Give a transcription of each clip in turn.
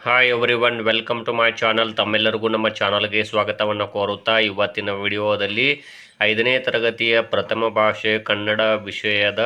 Hi everyone welcome to my channel ತಮ್ಮೆಲ್ಲರಿಗೂ ನಮ್ಮ ಚಾನಲ್ಗೆ ಸ್ವಾಗತವನ್ನು ಕೋರುತ್ತಾ ಇವತ್ತಿನ ವಿಡಿಯೋದಲ್ಲಿ ಐದನೇ ತರಗತಿಯ ಪ್ರಥಮ ಭಾಷೆ ಕನ್ನಡ ವಿಷಯದ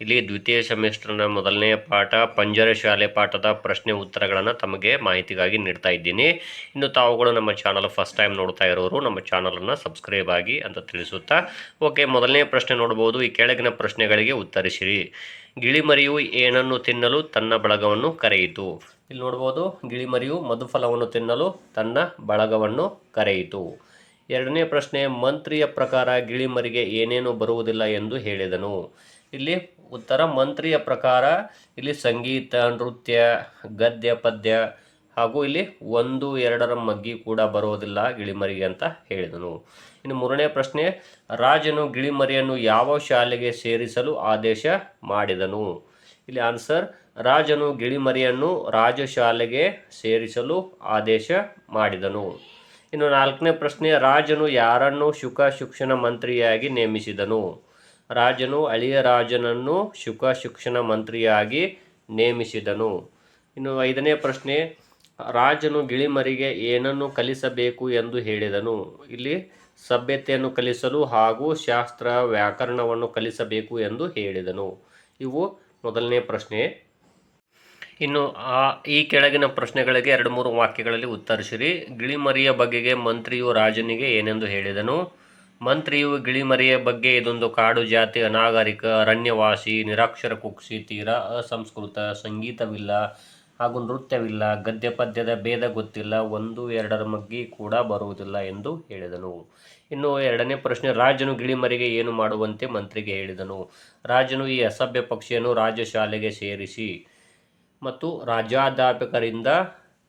ಇಲ್ಲಿ ದ್ವಿತೀಯ ಸೆಮಿಸ್ಟರ್ನ ಮೊದಲನೇ ಪಾಠ ಪಂಜರ ಶಾಲೆ ಪಾಠದ ಪ್ರಶ್ನೆ ಉತ್ತರಗಳನ್ನು ತಮಗೆ ಮಾಹಿತಿಗಾಗಿ ನೀಡ್ತಾ ಇದ್ದೀನಿ. ಇನ್ನು ತಾವುಗಳು ನಮ್ಮ ಚಾನಲ್ ಫಸ್ಟ್ ಟೈಮ್ ನೋಡ್ತಾ ಇರೋರು ನಮ್ಮ ಚಾನಲನ್ನು ಸಬ್ಸ್ಕ್ರೈಬ್ ಆಗಿ ಅಂತ ತಿಳಿಸುತ್ತಾ, ಓಕೆ, ಮೊದಲನೇ ಪ್ರಶ್ನೆ ನೋಡ್ಬೋದು. ಈ ಕೆಳಗಿನ ಪ್ರಶ್ನೆಗಳಿಗೆ ಉತ್ತರಿಸಿರಿ. ಗಿಳಿಮರಿಯು ಏನನ್ನು ತಿನ್ನಲು ತನ್ನ ಬಳಗವನ್ನು ಕರೆಯಿತು? ಇಲ್ಲಿ ನೋಡ್ಬೋದು, ಗಿಳಿಮರಿಯು ಮಧುಫಲವನ್ನು ತಿನ್ನಲು ತನ್ನ ಬಳಗವನ್ನು ಕರೆಯಿತು. ಎರಡನೇ ಪ್ರಶ್ನೆ, ಮಂತ್ರಿಯ ಪ್ರಕಾರ ಗಿಳಿಮರಿಗೆ ಏನೇನು ಬರುವುದಿಲ್ಲ ಎಂದು ಹೇಳಿದನು. ಇಲ್ಲಿ ಉತ್ತರ ಮಂತ್ರಿಯ ಪ್ರಕಾರ ಇಲ್ಲಿ ಸಂಗೀತ, ನೃತ್ಯ, ಗದ್ಯ, ಪದ್ಯ ಹಾಗೂ ಇಲ್ಲಿ ಒಂದು, ಎರಡರ ಮಗ್ಗಿ ಕೂಡ ಬರೋದಿಲ್ಲ ಗಿಳಿಮರಿಗೆ ಅಂತ ಹೇಳಿದನು. ಇನ್ನು ಮೂರನೇ ಪ್ರಶ್ನೆ, ರಾಜನು ಗಿಳಿಮರಿಯನ್ನು ಯಾವ ಶಾಲೆಗೆ ಸೇರಿಸಲು ಆದೇಶ ಮಾಡಿದನು? ಇಲ್ಲಿ ಆನ್ಸರ್ ರಾಜನು ಗಿಳಿಮರಿಯನ್ನು ರಾಜಶಾಲೆಗೆ ಸೇರಿಸಲು ಆದೇಶ ಮಾಡಿದನು. ಇನ್ನು ನಾಲ್ಕನೇ ಪ್ರಶ್ನೆ, ರಾಜನು ಯಾರನ್ನು ಶುಕ ಶಿಕ್ಷಣ ಮಂತ್ರಿಯಾಗಿ ನೇಮಿಸಿದನು? ರಾಜನು ಅಳಿಯ ರಾಜನನ್ನು ಶುಕ ಶಿಕ್ಷಣ ಮಂತ್ರಿಯಾಗಿ ನೇಮಿಸಿದನು. ಇನ್ನು ಐದನೇ ಪ್ರಶ್ನೆ, ರಾಜನು ಗಿಳಿಮರಿಗೆ ಏನನ್ನು ಕಲಿಸಬೇಕು ಎಂದು ಹೇಳಿದನು. ಇಲ್ಲಿ ಸಭ್ಯತೆಯನ್ನು ಕಲಿಸಲು ಹಾಗೂ ಶಾಸ್ತ್ರ ವ್ಯಾಕರಣವನ್ನು ಕಲಿಸಬೇಕು ಎಂದು ಹೇಳಿದನು. ಇವು ಮೊದಲನೇ ಪ್ರಶ್ನೆ. ಇನ್ನು ಆ, ಈ ಕೆಳಗಿನ ಪ್ರಶ್ನೆಗಳಿಗೆ ಎರಡು ಮೂರು ವಾಕ್ಯಗಳಲ್ಲಿ ಉತ್ತರಿಸಿರಿ. ಗಿಳಿಮರಿಯ ಬಗೆಗೆ ಮಂತ್ರಿಯು ರಾಜನಿಗೆ ಏನೆಂದು ಹೇಳಿದನು? ಮಂತ್ರಿಯು ಗಿಳಿಮರಿಯ ಬಗ್ಗೆ ಇದೊಂದು ಕಾಡು ಜಾತಿ, ಅನಾಗರಿಕ, ಅರಣ್ಯವಾಸಿ, ನಿರಾಕ್ಷರ ಕುಕ್ಷಿ ತೀರಾ, ಅಸಂಸ್ಕೃತ, ಸಂಗೀತವಿಲ್ಲ ಹಾಗೂ ನೃತ್ಯವಿಲ್ಲ, ಗದ್ಯ ಪದ್ಯದ ಭೇದ ಗೊತ್ತಿಲ್ಲ, ಒಂದು, ಎರಡರ ಮಗ್ಗಿ ಕೂಡ ಬರುವುದಿಲ್ಲ ಎಂದು ಹೇಳಿದನು. ಇನ್ನು ಎರಡನೇ ಪ್ರಶ್ನೆ, ರಾಜನು ಗಿಳಿಮರಿಗೆ ಏನು ಮಾಡುವಂತೆ ಮಂತ್ರಿಗೆ ಹೇಳಿದನು. ರಾಜನು ಈ ಅಸಭ್ಯ ಪಕ್ಷಿಯನ್ನು ರಾಜಶಾಲೆಗೆ ಸೇರಿಸಿ ಮತ್ತು ರಾಜ್ಯಾಧ್ಯಾಪಕರಿಂದ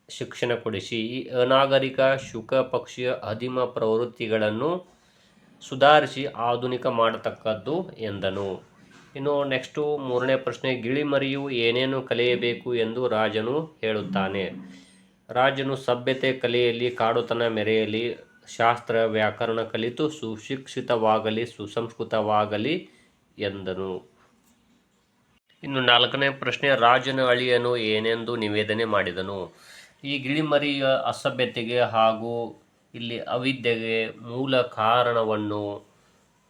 ಶಿಕ್ಷಣ ಕೊಡಿಸಿ, ಈ ಅನಾಗರಿಕ ಶುಕ ಪಕ್ಷಿಯ ಅಧಿಮ ಪ್ರವೃತ್ತಿಗಳನ್ನು ಸುಧಾರಿಸಿ ಆಧುನಿಕ ಮಾಡತಕ್ಕದ್ದು ಎಂದನು. ಇನ್ನು ನೆಕ್ಸ್ಟು ಮೂರನೇ ಪ್ರಶ್ನೆ ಗಿಳಿಮರಿಯು ಏನೇನು ಕಲಿಯಬೇಕು ಎಂದು ರಾಜನು ಹೇಳುತ್ತಾನೆ. ರಾಜನು ಸಭ್ಯತೆ ಕಲೆಯಲ್ಲಿ, ಕಾಡುತನ ಮೆರೆಯಲಿ ಶಾಸ್ತ್ರ, ವ್ಯಾಕರಣ ಕಲಿತು ಸುಶಿಕ್ಷಿತವಾಗಲಿ, ಸುಸಂಸ್ಕೃತವಾಗಲಿ ಎಂದನು. ಇನ್ನು ನಾಲ್ಕನೇ ಪ್ರಶ್ನೆ, ರಾಜನ ಅಳಿಯನು ಏನೆಂದು ನಿವೇದನೆ ಮಾಡಿದನು. ಈ ಗಿಳಿಮರಿಯ ಅಸಭ್ಯತೆಗೆ ಹಾಗೂ ಇಲ್ಲಿ ಅವಿದ್ಯೆಗೆ ಮೂಲ ಕಾರಣವನ್ನು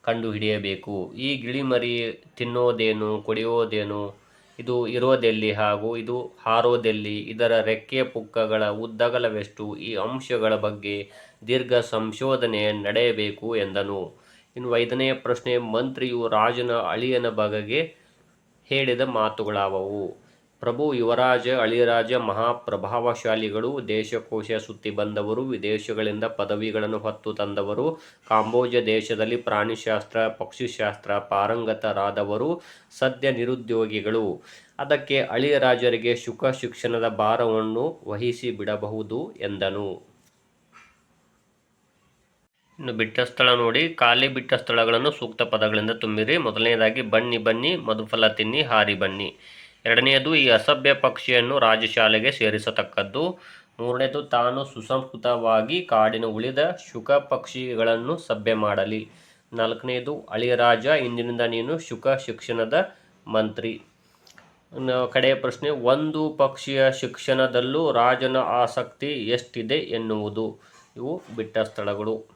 ಕಂಡುಹಿಡಿಯಬೇಕು. ಈ ಗಿಳಿಮರಿ ತಿನ್ನೋದೇನು, ಕುಡಿಯೋದೇನು? ಇದು ಇರೋದೆಲ್ಲಿ ಹಾಗೂ ಇದು ಹಾರೋದೆಲ್ಲಿ? ಇದರ ರೆಕ್ಕೆ ಪುಕ್ಕಗಳ ಉದ್ದಗಲವೆಷ್ಟು? ಈ ಅಂಶಗಳ ಬಗ್ಗೆ ದೀರ್ಘ ಸಂಶೋಧನೆ ನಡೆಯಬೇಕು ಎಂದನು. ಇನ್ನು ಐದನೆಯ ಪ್ರಶ್ನೆ, ಮಂತ್ರಿಯು ರಾಜನ ಅಳಿಯನ ಬಗೆಗೆ ಹೇಳಿದ ಮಾತುಗಳಾವವು. ಪ್ರಭು ಯುವರಾಜ ಅಳಿರಾಜ ಮಹಾಪ್ರಭಾವಶಾಲಿಗಳು, ದೇಶಕೋಶ ಸುತ್ತಿ ಬಂದವರು, ವಿದೇಶಗಳಿಂದ ಪದವಿಗಳನ್ನು ಹೊತ್ತು ತಂದವರು, ಕಾಂಬೋಜ ದೇಶದಲ್ಲಿ ಪ್ರಾಣಿಶಾಸ್ತ್ರ, ಪಕ್ಷಿಶಾಸ್ತ್ರ ಪಾರಂಗತರಾದವರು, ಸದ್ಯ ನಿರುದ್ಯೋಗಿಗಳು. ಅದಕ್ಕೆ ಅಳಿಯರಾಜರಿಗೆ ಶುಕ ಶಿಕ್ಷಣದ ಭಾರವನ್ನು ವಹಿಸಿ ಬಿಡಬಹುದು ಎಂದನು. ಇನ್ನು ಬಿಟ್ಟ ಸ್ಥಳ ನೋಡಿ, ಖಾಲಿ ಬಿಟ್ಟ ಸ್ಥಳಗಳನ್ನು ಸೂಕ್ತ ಪದಗಳಿಂದ ತುಂಬಿರಿ. ಮೊದಲನೆಯದಾಗಿ ಬನ್ನಿ ಬನ್ನಿ, ಮಧುಫಲ ತಿನ್ನಿ, ಹಾರಿ ಬನ್ನಿ. ಎರಡನೆಯದು ಈ ಅಸಭ್ಯ ಪಕ್ಷಿಯನ್ನು ರಾಜಶಾಲೆಗೆ ಸೇರಿಸತಕ್ಕದ್ದು. ಮೂರನೇದು, ತಾನು ಸುಸಂಸ್ಕೃತವಾಗಿ ಕಾಡಿನ ಉಳಿದ ಶುಕ ಪಕ್ಷಿಗಳನ್ನು ಸಭ್ಯ ಮಾಡಲಿ. ನಾಲ್ಕನೆಯದು ಅಳಿಯರಾಜ ಇಂದಿನಿಂದ ನೀನು ಶುಕ ಶಿಕ್ಷಣದ ಮಂತ್ರಿ. ಕಡೆಯ ಪ್ರಶ್ನೆ, ಒಂದು ಪಕ್ಷಿಯ ಶಿಕ್ಷಣದಲ್ಲೂ ರಾಜನ ಆಸಕ್ತಿ ಎಷ್ಟಿದೆ ಎನ್ನುವುದು. ಇವು ಬಿಟ್ಟ ಸ್ಥಳಗಳು.